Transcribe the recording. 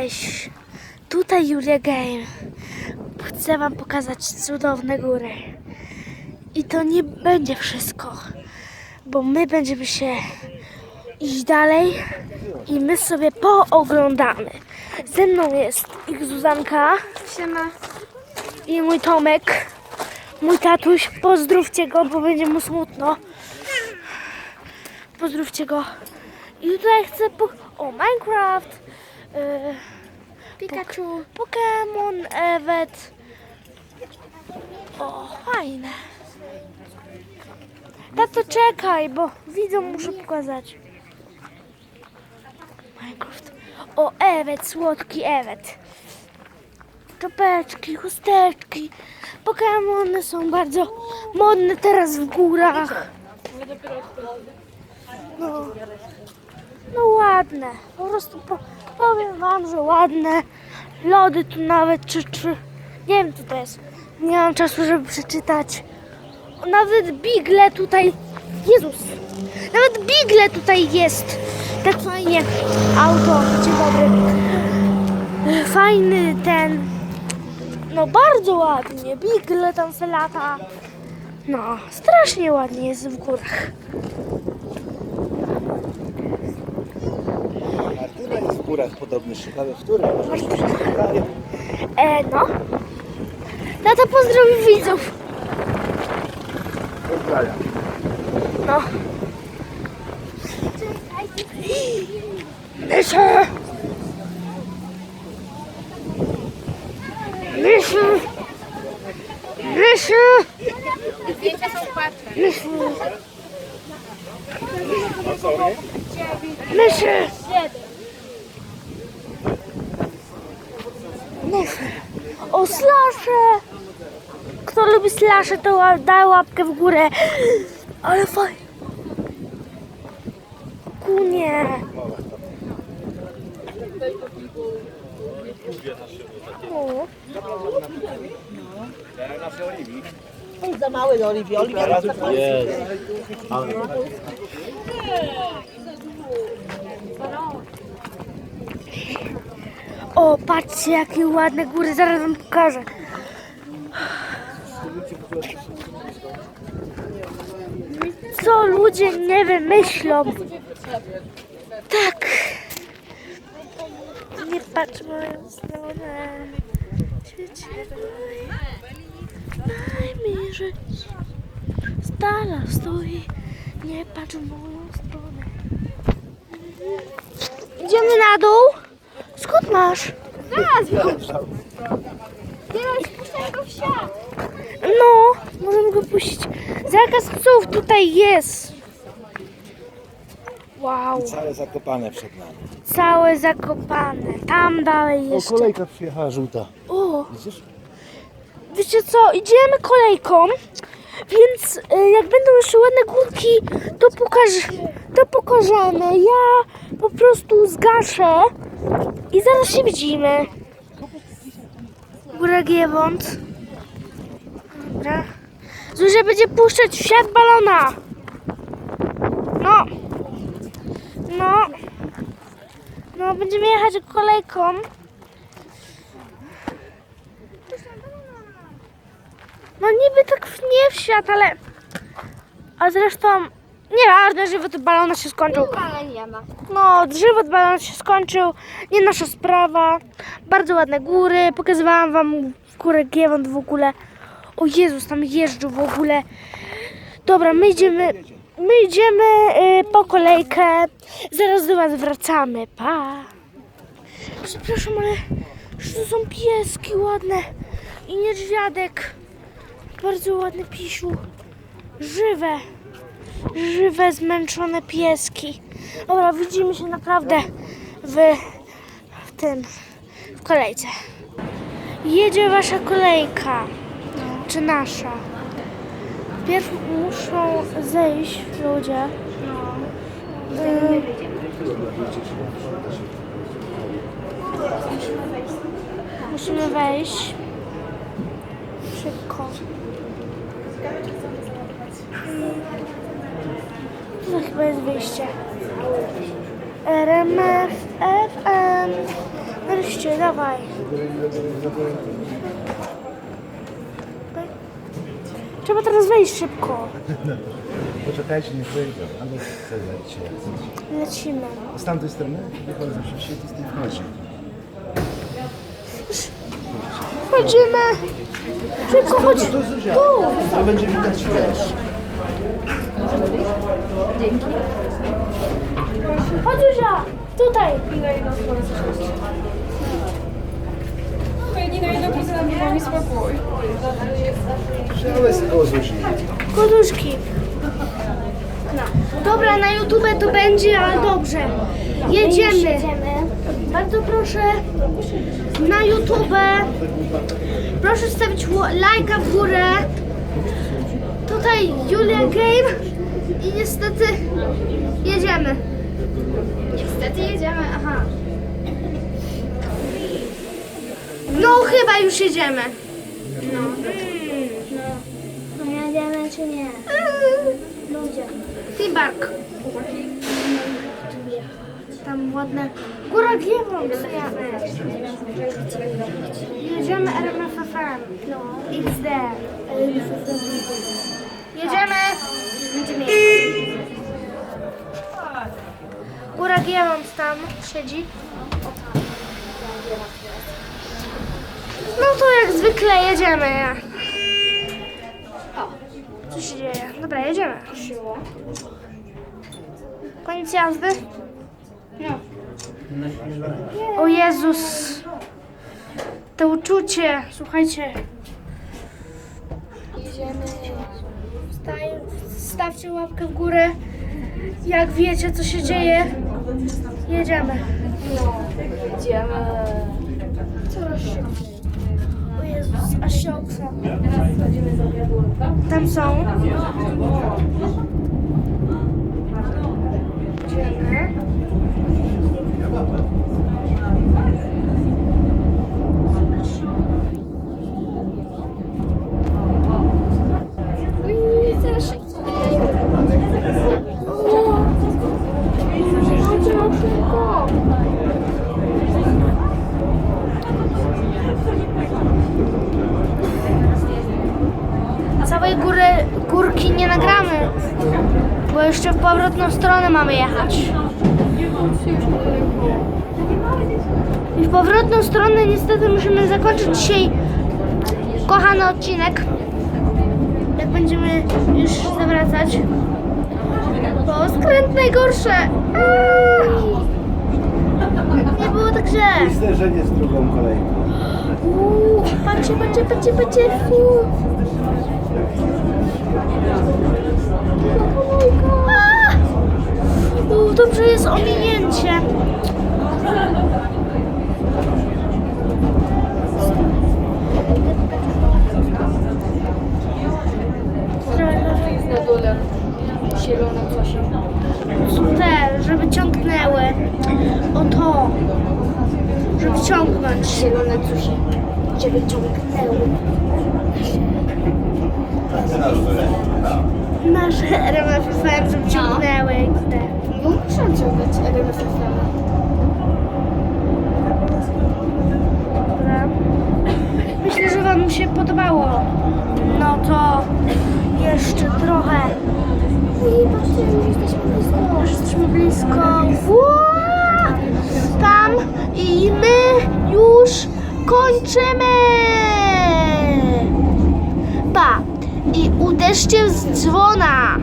Cześć, tutaj Julia Game. Chcę Wam pokazać cudowne góry. I to nie będzie wszystko, bo my będziemy się iść dalej i my sobie pooglądamy. Ze mną jest ich Zuzanka Siema. i mój Tomek, mój tatuś. Pozdrówcie go, bo będzie mu smutno. Pozdrówcie go. I tutaj chcę po... O, Minecraft. Yy... Pikachu. Pokémon, Evet. O, fajne. Tato, czekaj, bo widzą, muszę pokazać. Minecraft. O, Evet, słodki Evet. Czopeczki, chusteczki. Pokémony są bardzo modne teraz w górach. No, no ładne. Po prostu po, powiem wam, że ładne. Lody tu nawet, czy, czy... Nie wiem, co to jest. Nie mam czasu, żeby przeczytać. Nawet bigle tutaj... Jezus! Nawet bigle tutaj jest. Tak fajnie. Auto, dzień dobry. Fajny ten... No bardzo ładnie. Bigle tam se lata. No, strasznie ładnie jest w górach. W górach podobny, ciekawe, w których? E, no. Tata pozdrowi widzów. Pozdrawiam. No. Myszy! Myszy! Myszy! Myszy! Myszy! Myszy! O, slasze! Kto lubi slasze, to da łapkę w górę. Ale fajnie. Kunie. No. Za mały do Oliwii. Oliwia jest za mały. O, patrzcie, jakie ładne góry, zaraz wam pokażę. Co ludzie nie wymyślą. Tak. Nie patrz moją stronę. Daj. Mi żyć. Stala stój. Nie patrz w moją stronę. Idziemy na dół? Skąd masz? Teraz puszczaj go w siat. No, możemy go puścić. Zakaz psów tutaj jest. Wow, Całe zakopane przed nami. całe zakopane. Tam dalej O, jeszcze. kolejka przyjechała żółta. O, Widzisz? wiecie co, idziemy kolejką, więc y, jak będą jeszcze ładne górki, to, pokaż, to pokażemy. Ja po prostu zgaszę i zaraz się widzimy. Góra Giewont. Dobra. Zuzia będzie puszczać świat balona. No. No. No, będziemy jechać kolejką. No niby tak nie w świat, ale... A zresztą... Nieważne, żywot balona się skończył. Ale nie ma. No, żywot balona się skończył. Nie nasza sprawa. Bardzo ładne góry. Pokazywałam wam górę Giewont w ogóle. O Jezus, tam jeżdżą w ogóle. Dobra, my idziemy... My idziemy y, po kolejkę. Zaraz do was wracamy. Pa. Przepraszam, ale to są pieski ładne. I niedźwiadek. Bardzo ładny pisiu. Żywe. Żywe, zmęczone pieski. Dobra, widzimy się naprawdę w, w tym, w kolejce. Jedzie wasza kolejka. Czy nasza? Pierw muszą zejść ludzie. Y, Musimy wejść. Szybko. Jest wyjście. RMF FM. Nareszcie, dawaj. Trzeba teraz wejść szybko. Poczekajcie, nie wyjdą. Albo chcę lecieć. Lecimy. Z tamtej strony wychodzą się świeci z tej wchodzi. Chodzimy. Szybko, chodź. Tu. Tu. To będzie widać wiesz. Chodź, Zuzia. Tutaj. Nina, jedno pisanie, daj mi spokój. Przyjąłeś koło Zuzi. Koduszki. Dobra, na YouTube to będzie, ale dobrze. Jedziemy. Bardzo proszę na YouTube. Proszę stawić lajka w górę. Tutaj Julia Game. I niestety jedziemy. Niestety jedziemy, aha. No chyba już jedziemy. No jedziemy czy nie? Ludzie. Timbark. Tam ładne. Góra Giewont. Jedziemy RMFFM. No. XD. Jedziemy. Będziemy Góra Giewont tam siedzi. No to jak zwykle jedziemy. Co się dzieje? Dobra, jedziemy. Koniec jazdy? No. O Jezus. To uczucie. Słuchajcie. Jedziemy. Wstaj, stawcie łapkę w górę. Jak wiecie, co się dzieje. Jedziemy. Jedziemy. Coraz szybciej. O Jezus, aż się oksa. Tam są. Górki nie nagramy, bo jeszcze w powrotną stronę mamy jechać. I w powrotną stronę niestety musimy zakończyć dzisiaj kochany odcinek. Jak będziemy już zawracać. Bo skręt najgorsze. Aaa! Nie było tak źle. I zderzenie z drugą kolejką. Uuu, patrzcie, patrzcie, patrzcie, patrzcie. Uuu, dobrze jest ominięcie. Na dole. Zielone coś. Te, żeby ciągnęły. O to. Żeby ciągnąć. Zielone coś. Żeby ciągnęły. Myślę, że Wam się podobało. No to jeszcze trochę. I patrzcie, już jesteśmy blisko. Już jesteśmy blisko. Tam i my już kończymy. Pa. I uderzcie z dzwona.